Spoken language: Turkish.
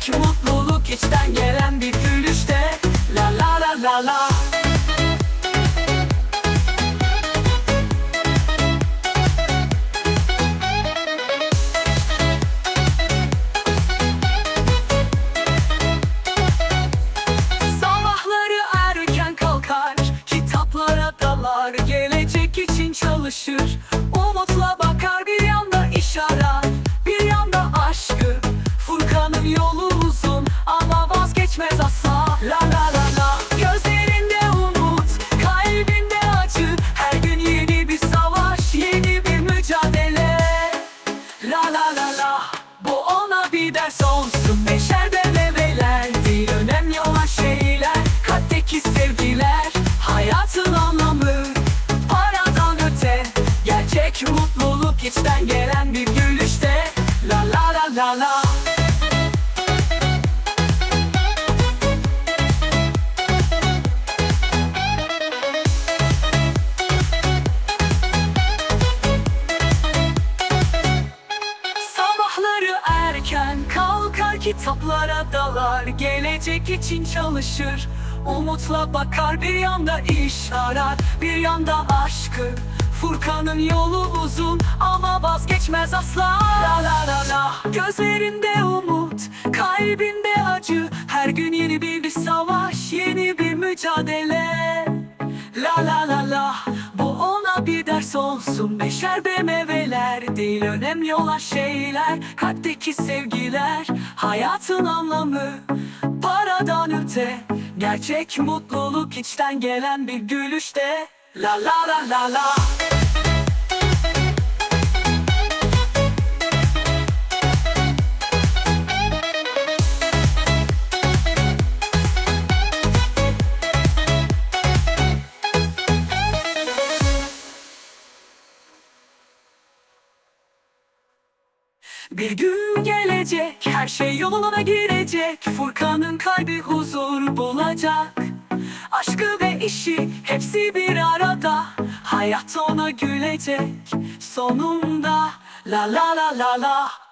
Tek mutluluk içten gelen bir gülüşte. La la la la la. Sabahları erken kalkar Kitaplara dalar Gelecek için çalışır. İçten gelen bir gülüşte. La la la la la. Sabahları erken kalkar kitaplara dalar. Gelecek için çalışır. Umutla bakar bir yanda iş arar Bir yanda aşkı Furkan'ın yolu uzun ama vazgeçmez asla. La la la la. Gözlerinde umut, kalbinde acı. Her gün yeni bir, bir savaş, yeni bir mücadele. La la la la. Bu ona bir ders olsun. Beşer be meyveler Değil önemli olan şeyler. Kalpteki sevgiler Hayatın anlamı. Paradan öte Gerçek mutluluk içten gelen bir gülüşte. La la la la la Bir gün gelecek, her şey yoluna girecek. Furkan'ın kalbi huzur bulacak. Aşkı ve işi hepsi bir arada. Hayat ona gülecek. Sonunda La la la la la